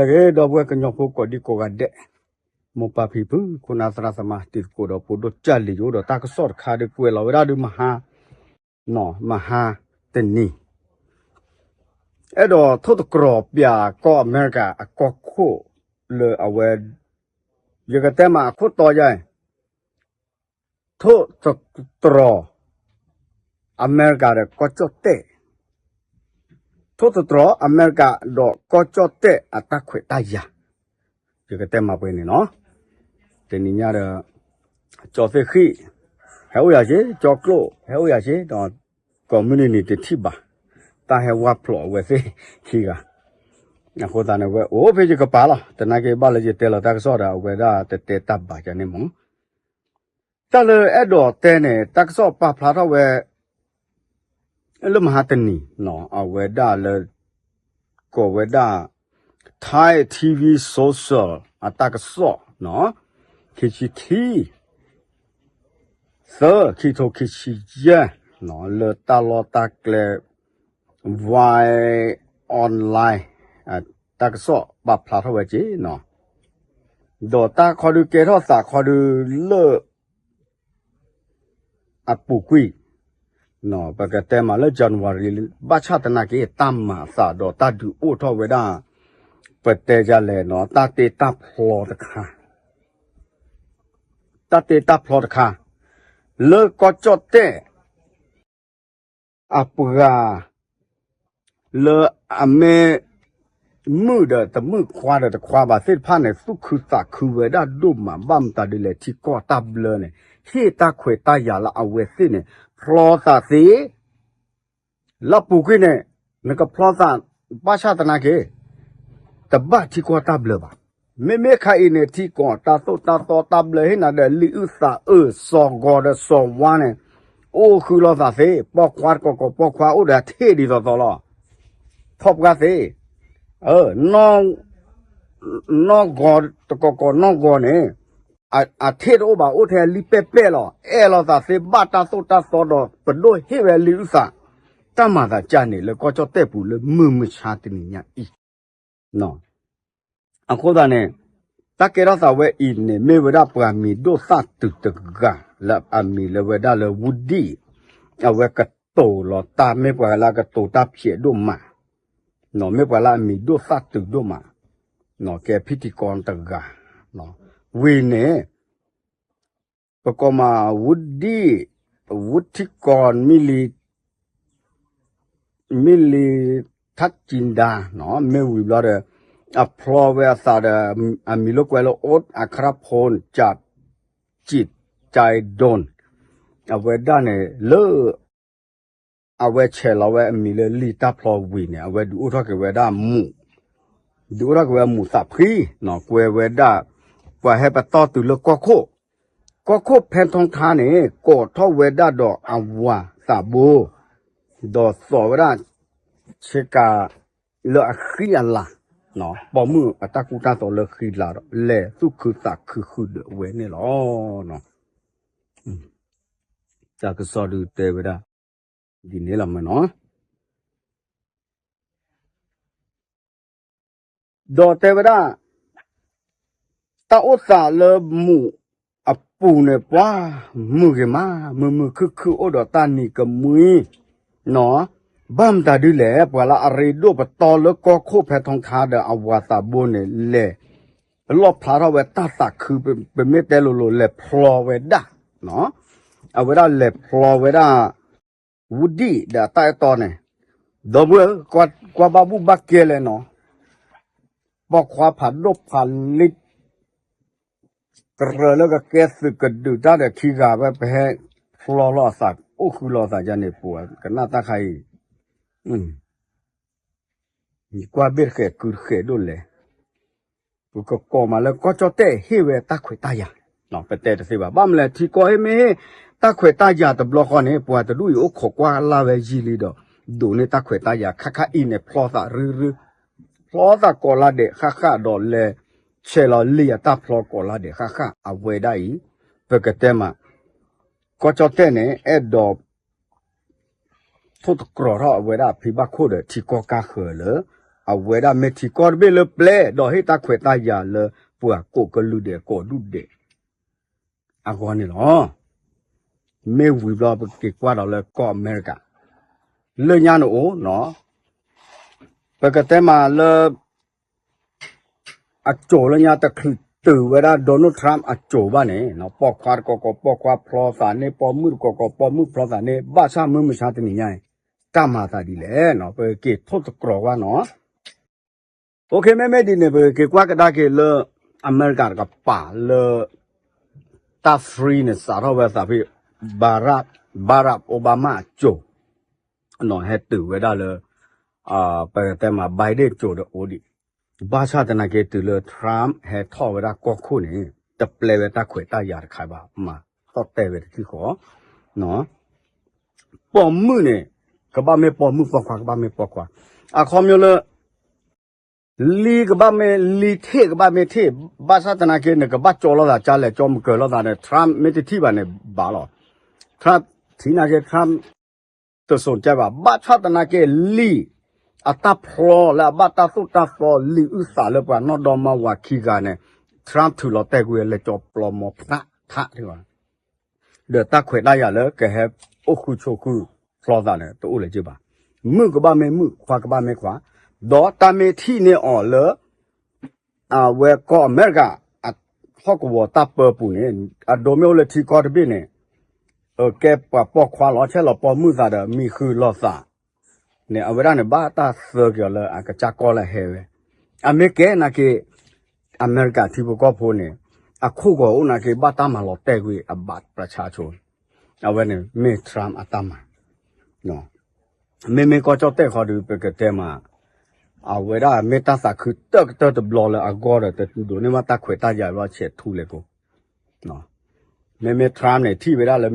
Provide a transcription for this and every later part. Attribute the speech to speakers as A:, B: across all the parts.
A: lege do bwe kanyo po ko di ko ga de mo pa phi pu ko na sra sama ti ko do po do cha li yo do ta ka sor kha de pwe lo ra du ma ha no ma ha te ni အဲ့တော့ထုတ်တကရောပြကောအမေရိကအကောခုလေအဝဲရကတဲ့မှာခုတော်ကြရင်ထုတ်တကရောအမေရိကရဲ့ကောချတ်တဲ့ ထုတ်တကရောအမေရိကတော့ကောချတ်တဲ့အတက်ခွေတရရကတဲ့မှာပဲနေနော်တင်ညရကြော်ဖခိဟဲဝရရှိကြော်ကလို့ဟဲဝရရှိတော့ community တိပါ ta he wa plo we se khi ga na ko ta ne we o pe ji ka pa la ta na ke ba le ji te la ta ka so da we da te te ta ba ja ne mo ta le e do te ne ta ka so pa phla tho we lu ma ha ta ni no a we da le ko we da thai tv social a ta ka so no ki chi ki so ki to ki chi ya no le ta lo ta kle via online à ta cái số bạc phá thôi chứ nó đồ ta khó được kế đó sa khó được lơ à bù quy nó bà cái tên mà lơ January ba cha ta na cái tam mà sa đồ ta đủ ô thôi vậy đó bật tê ra lệ nó ta tê ta phlo được kha ta tê ta phlo được kha lơ có cho tê à bù gà လေအမေမှုတဲ့တမှုခွာတဲ့ခွာပါစစ်ဖာနဲ့စုခုတာခုဝဲဒါဒုမဘမ်တာဒီလေချီကောတပ်လနဲ့ဟေတာခွေတာရလာအဝဲစ စ်နဲ့ဖလောတာစီလပူခွေနဲ့ငကဖလောတာပါချတနာကေတပတ်ချီကောတပ်လပါမေမေခိုင်နေတီကောတာတုတာတော်တပ်လဟိနာတဲ့လီဥစာအဆောဂောဒဆောဝါနဲ့အိုခုလောတာစေပေါခွာကောကောပေါခွာဥဒါထေဒီတော်တော်လား thop ga se ờ no no go to ko ko no go ne a a the do ba o the li pe pe lo e lo sa se ba ta so ta so do pa do he we li u sa ta ma da ja ne le ko cho te pu le mu mu cha ti ni nya i no a ko da ne ta ke ra sa we i ne me we da pa mi do sa tu tu ga la a mi le we da le wudi a we ka to lo ta me pa la ka to ta phie do ma วีเน่ประกอบมาวุฒิวุฒิกรมิลีมิลีทัดจินดาเนาะเมวิบลาเดอะพลอเวสาเดอมิโลกเวลโอดอัครพลจัดจิตใจดนเอาเวด้านเน่เลอเอาไวเชลเวมิเลลีตาพลอวีเนี่ยเอาไวดูทักเวด้ามูดูรักเวมูสับขี้เนาะเวเวด้า လောဝဲသာဒအမီလိုကွယ်လိုအော့အခရဖွန်ချတ်ချစ်ချိုင်ဒွန်အဝဲဒါနေလောအဝဲချဲလာဝဲအမီလေလီတာဖလောဝီနေအဝဲဒူထကဝဲဒါမူဒူရကဝဲမူစဖီနော်ကွယ်ဝဲဒါကွာဟဲပတော်တူလကောခိုကောခိုဖန်ထုံထားနေကောထောဝဲဒါတော့အဝါစဘူဒေါ်စောဝရချေကာလောအခီအလာနော်ပေါ်မှုအတကူတာတော်လခီလာတော့လေသူခုတာခုခုဒဝဲနေလောနော်ဇာကစောဒူတေဝဒါဒီနေ့လာမယ်နော်ဒေါ်တေဝ ตาอสาห์เลมหมู่อปูเนี่ยว่ามือเกมามือมือคือคืออดตานี่กับมือเนาะบ้ามตาดูแลปะลาอะไรด้วยปะตอแล้วก็โคแพทองคาเดออวาตาบนเนี่ยแหละรอบพราราเวตาสักคือเป็นเป็นเมตเตโลโลแหละพลอเวด้าเนาะเอาเวด้าแหละพลอเวด้าวูดดี้เดาตายตอนเนี่ยดมเอกว่ากว่าบาบูบักเกลเลยเนาะบอกความผันลบผันลิต ဒတာဥစာလမှုအပူနေပွားမှုကမမမခခအိုဒေါ်တန်နီကမွေနော်ဘမ်တာဒီလေပွာလာအရီဒိုပတော်လကောခိုဖဲထုံခါတဲ့အဝါတာဘုန်နေလေလောဖလာရဝဲတတ်ခုပမေတဲလိုလိုလေဖလောဝဲဒါနော်အဝဲဒါလေဖလောဝဲဒါ wudi da ta to ne do bu kwa kwa ba bu ba ke le no bo kwa pha do pha lit kr le ga ke su ka du da de khi ga ba pe flo lo sa o khu lo sa ja ne pu ka na ta khai um ni kwa be ke ku ke do le bu ko ko ma le ko cho te he we ta khwe ta ya no pe te de se ba ba mle thi ko he me တခွေတကြတဘလခနဲ့ပွာတလူယခကွာလာပဲကြီးလီတော့ဒိုနေတခွေတကြခခအင်းနဲ့ဖလောသာရရဖလောသာကောလာတဲ့ခခတော့လေ ချေလောလီယတဖလောကောလာတဲ့ခခအဝဲဒိုင်ပကတဲ့မှာကောချတဲ့နဲ့အဲ့တော့ထုတ်ကရောရအဝဲဒဖိဘခိုတဲ့တီကောကာခေလအဝဲဒါမတီကော်ဘေလပလေတော့ဟိတာခွေတာရလပွာကိုကလူတဲ့ကိုလူတဲ့အကောနေလောမေဝီဘလပကေကွာတော့လေကောအမေရိကလေညာနိုနော်ပကတဲ့မှာလေ အချိုလညာတခတူဝရဒေါ်နယ်ထရမ်အချိုပါနေနော်ပေါခွာကောကောပေါခွာဖလောစာနေပေါ်မှုကောကောပေါ်မှုဖလောစာနေဘာသာမမရှာတဲ့ညိုင်တမတာဒီလေနော်ပကေထုတ်ကရောဝါနော် โอเคแม่แม่ดีเนี่ยเบกกว่าก็ได้เกลอเมริกาก็ป่าเลตาฟรีเนี่ยสารวัตรสาพี่บารักบารักโอบามาโจနော်ဟဲ့တူဝဲဒါလေအာပရတဲ့မှာဘိုင်ဒန်ကြိုတော့အိုဒီ ဘာသာတနာကေတူလေထရမ်ဟဲ့ထော်ဝဲဒါကောခုနေတပလေဝဲတာခွေတာရခိုင်ပါမှာတော့တဲ့ဝဲတိခေါ်နော်ပေါ်မှုနေကဘာမေပေါ်မှုပေါ်ခွာကဘာမေပေါ်ခွာအခါမျိုးလေလီကဘာမဲလီထေကဘာမဲထေဘာသာတနာကေနကဘာချောလာချာလေချောမကလောတာနဲ့ထရမ်မတီတီပါနဲ့ဘာလောထရမ်သီနာကေထရမ်တဆုံကြပါဘာသာတနာကေလီ အတဖလောလာဘတာစုတာဖောလီဥစာလပနော်ဒေါ်မဝါခီကနေထရမ်ထူလောတဲ့ကွေလက်ကြောပလောမောဖနာခါဒီကဒေတာခွေလိုက်ရလေကဟဲအခုချိုခုဖလောတာနဲ့တို့လေကြပါမှုကပါမေမှုခွာကပါမေခွာဒေါ်တာမေထီနေအော်လေအာဝဲကောအမေရိကအဟော့ကဝတာပပူနေအဒိုမျိုးလက်ထီကော်တပိနေအကဲပပခွာလောချက်လောပေါ်မှုစားတယ်မိခူလောစား ne ba ta so kyo le a ka cha ko le he we a me ke na ke america thi bo ko pho ne a khu ko o na ke ba ta ma lo te kwi a ba pra cha chu a we ne me tram a ta ma no me me ko cho te kho du pe ke te ma အဝရမေတ္တာစခုတက်တက်ဘလော်လာအကောရတဲ့သူတို့နေမတခွေတကြရောချက်ထူလေကိုနော်မေမေထရမ်နေထိဝရလေ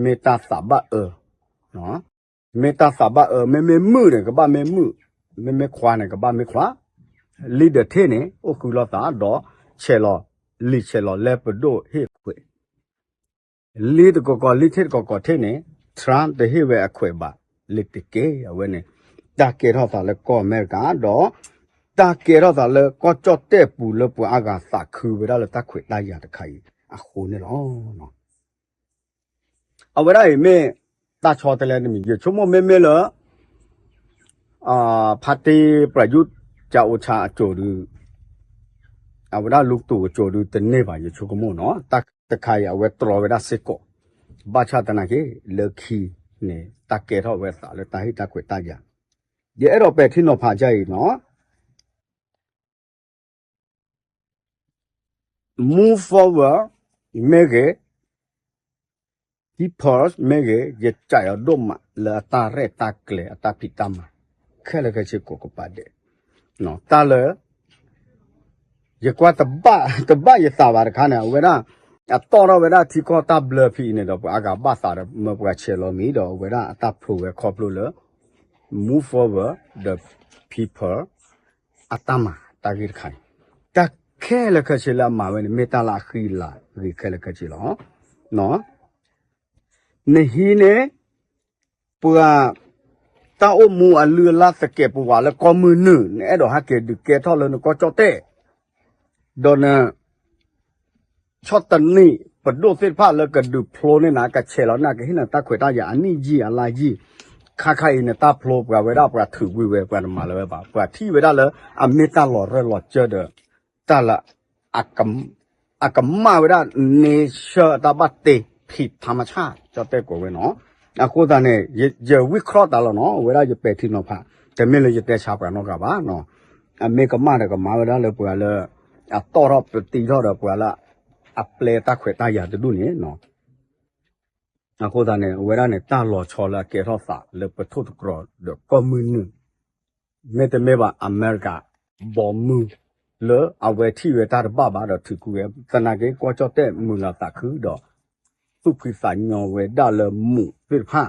A: မေတ္တာစဘအနော်မေတ္တာစဘအမေမေမှုတယ်ကဘာမေမှုမေမေခွာနေကဘာမေခွာလီဒတဲ့နေအခုလောတာတော့ချေလောလီချေလောလေပဒိုဟေခွေလီဒကောကောလီတဲ့ကောကောတဲ့နေထရမ်တဲ့ဟေဝဲအခွေပါလီတကေအဝဲနေတာကေတော့တာလေကောအမေရိကတော့တာကေတော့တာလေကောကြော့တဲ့ပူလပူအာကစာခူဝဲတော့တခွေလိုက်ရတခိုင်အခုနေတော့နော်အဝဲရမေ တာချောတလဲနေမြချုံမမေမေလအာဖတ်တေประยุทธ์ကြောက်ချာအကျိုးလူအဝဒလုတူအကျိုးလူတနေပါရချုကမို့နော်တတခါရဝဲတော်ဝဲဒါစစ်ကောဘာချတနာကေလခီနေတကေတော့ဝဲစာလေတာဟိတခွေတကြဒီအဲ့တော့ပဲထင်းတော့ဖာကြရည်နော် move forward mege di pause mege ye chaya doma la ta re ta kle ta pitama khale ke che ko ko pa de no ta le ye kwa ta ba ta ba ye sa ba de kha na we na a to ro we na thi ko ta bl phi ne do a ga ba sa de mo bwa che lo mi do we na ta phu we kho plu le move forward the people atama ta gir khai ta ခဲလခချီလာမှာပဲမေတ္တာလာခီလာဒီခဲလခချီလောနော် နဟီနေပူအာတာအမူအလူလာစကေပူဝါလကောမနုနဲတော့ဟာကေဒီကေထော်လနကောချောတဲ့ဒေါ်နာချော့တနီပဒိုစစ်ဖာလကဒူဖလိုနေနာကချေလောနာကဟိနတခွေတာရအနိကြီးအလာကြီးခါခိုင်နေတာဖလိုပဝဲတာပရာထူဝဲဝဲပရမလာဝဲပါပရာထီဝဲတာလအမေတာလော်ရလော်ချတဲ့ tala akam akam ma wada nature ta ba te phi thama cha cho te ko we no a ko da ne ye we cross da lo no we da ye pe thi no pha te me le ye te cha pa no ka ba no a me ka ma da ka ma wada le pu le a to ro ti ro da pu la a ple ta khwe ta ya de du ne no အခုဒါနဲ့ဝဲရနဲ့တာလော်ချော်လာကေရောစာလေပထုတ်ကရောဒကွန်မြူနမေတမေဘာအမေရိကဘော်မူလေအဝဲထီရတာဘဘာတော့ထကူရသနာကေကောချတဲ့မူလာတခုတော့ သူခိစာညောဝဲဒါလမှုပြဖာ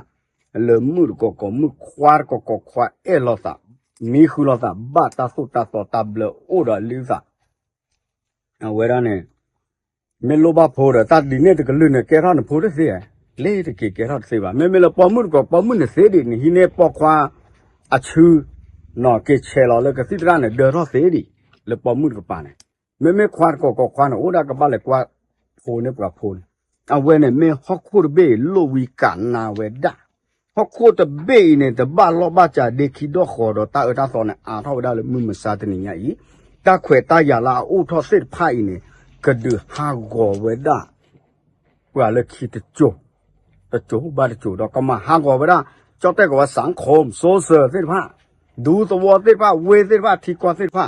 A: လေမှုကိုကိုမှုခွာကိုကိုခွာအဲလောတာမီခူလောတာဘာတာဆုတာသောတဘလအိုဒါလီစာအဝဲရနဲ့မေလိုဘာဖိုးရတာဒီနဲ့တကလူနဲ့ကဲရနဖိုးရစေလေတကေကဲရစေပါမေမေလပေါ်မှုကိုပေါ်မှုနဲ့စေဒီဟိနေပေါ်ခွာအချူနော်ကေချေလောလေကတိတရနဲ့ဒေရောစေဒီလေပေါ်မှုကပါနေမေမေခွာကောကောခွာနော်အိုဒါကပါလေကွာဖိုနေပရာဖို awene me hokkur be lo wi kana we da hokkur te be ne te ba lo ba cha de ki do kho do ta ta so ne a tho da le mu ma sa te ni ya yi ta khwe ta ya la u tho sit phai ne ka du ha go we da wa le ki te cho te cho ba te cho do ka ma ha go we da cho te ko sang khom so se sit pha du to wo sit pha we sit pha thi ko sit pha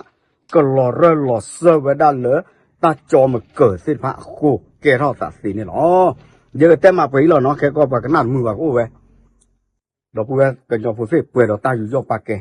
A: ก็หล่อเร่อหล่อเซอร์ไว้ด้านเลยตาจอมเกิดสิพระคู่ แกเท่าตัดสีนี่หรอเยอะแต่มาไปหรอเนาะแค่ก็ปากกันนั่นมือว่าโอ้เว้ยเราพูดว่ากันยอมพูดเสียเปิดเราตาอยู่ยอปากแก